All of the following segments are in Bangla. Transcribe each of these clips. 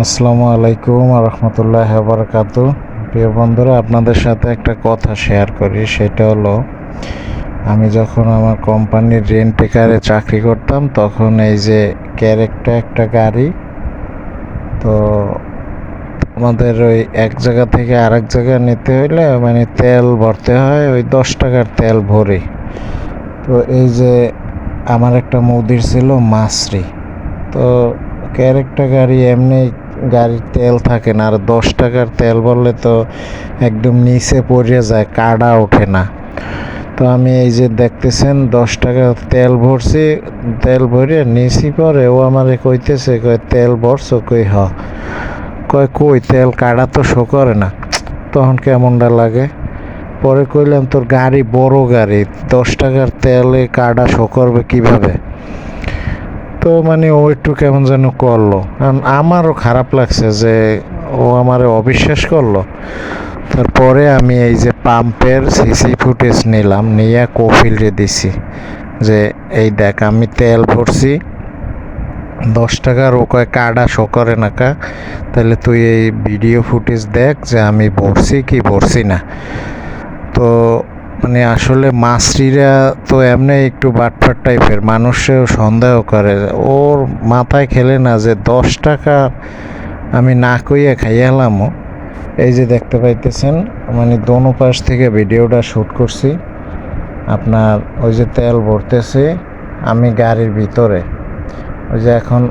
আসসালামু আলাইকুম রহমতুল্লাহ বারকাত প্রিয় বন্ধুরা, আপনাদের সাথে একটা কথা শেয়ার করি, সেটা হলো, আমি যখন আমার কোম্পানির রেন্ট কারে চাকরি করতাম, তখন এই যে ক্যারেক্টার একটা গাড়ি, তো আমাদের ওই এক জায়গা থেকে আরেক জায়গায় নিতে হইলে মানে তেল ভরতে হয়, ওই দশ টাকার তেল ভরে। তো এই যে আমার একটা মুদির ছিল মাসরি, তো ক্যারেক্টার গাড়ি এমনি গাড়ির তেল থাকে না। আর দশ টাকার তেল বললে তো একদম নিচে পড়ে যায়, কাডা ওঠে না। তো আমি এই যে দেখতেছেন, দশ টাকা তেল ভরছি, তেল ভরে নিচি পরে ও আমারে কইতেছে, কয়, তেল ভরছো কই হ? কয়, কই, তেল কাটা তো শো করে না। তখন কেমনটা লাগে? পরে কইলাম, তোর গাড়ি বড় গাড়ি, দশ টাকার তেলে কাটা শো করবে কীভাবে? তো মানে ও একটু কেমন যেন করল। কারণ আমারও খারাপ লাগছে যে ও আমারে অবিশ্বাস করল। তারপরে আমি এই যে পাম্পের সিসি ফুটেজ নিলাম, নিয়ে কফিলরে দিছি যে, এই দেখ, আমি তেল ভরছি, দশ টাকার ও কয় কার্ডা শো করে না কা, তাহলে তুই এই ভিডিও ফুটেজ দেখ যে আমি ভরছি কি ভরছি না। তো মানে আসলে মাছরিরা তো এমনি একটু বাটফাট টাইপের, মানুষেও সন্দেহ করে। ওর মাথায় খেলে না যে দশ টাকা আমি না কইয়া খাইয়ালামও এই যে দেখতে পাইতেছেন মানে দোনো পাশ থেকে ভিডিওটা শ্যুট করছি। আপনার ওই যে তেল ভরতেছে, আমি গাড়ির ভিতরে। ওই যে এখন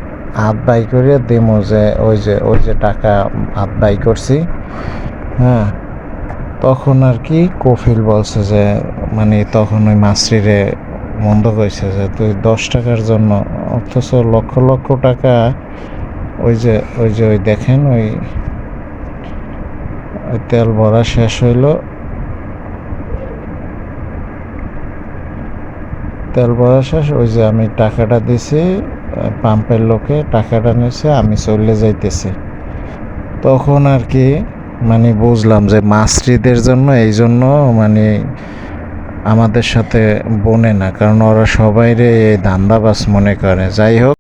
হাত বাই করে দিমো যে ওই যে ওই যে টাকা হাত বাই করছি। হ্যাঁ তখন আর কি কফিল বলছে যে মানে তখন ওই মাছরিরে মন্দ কইছে যে, তুই দশ টাকার জন্য, অথচ লক্ষ লক্ষ টাকা ওই যে ওই যে ওই দেখেন ওই তেল ভরা শেষ হইল। তেল ভরা শেষ, ওই যে আমি টাকাটা দিছি, পাম্পের লোকে টাকাটা নিছে, আমি চলে যাইতেছি। তখন আর কি মানে বুঝলাম যে মাছরিদের জন্য এই জন্য মানে আমাদের সাথে বনে না, কারণ ওরা সবাইরে এই ধান্দাবাস মনে করে। যাই হোক।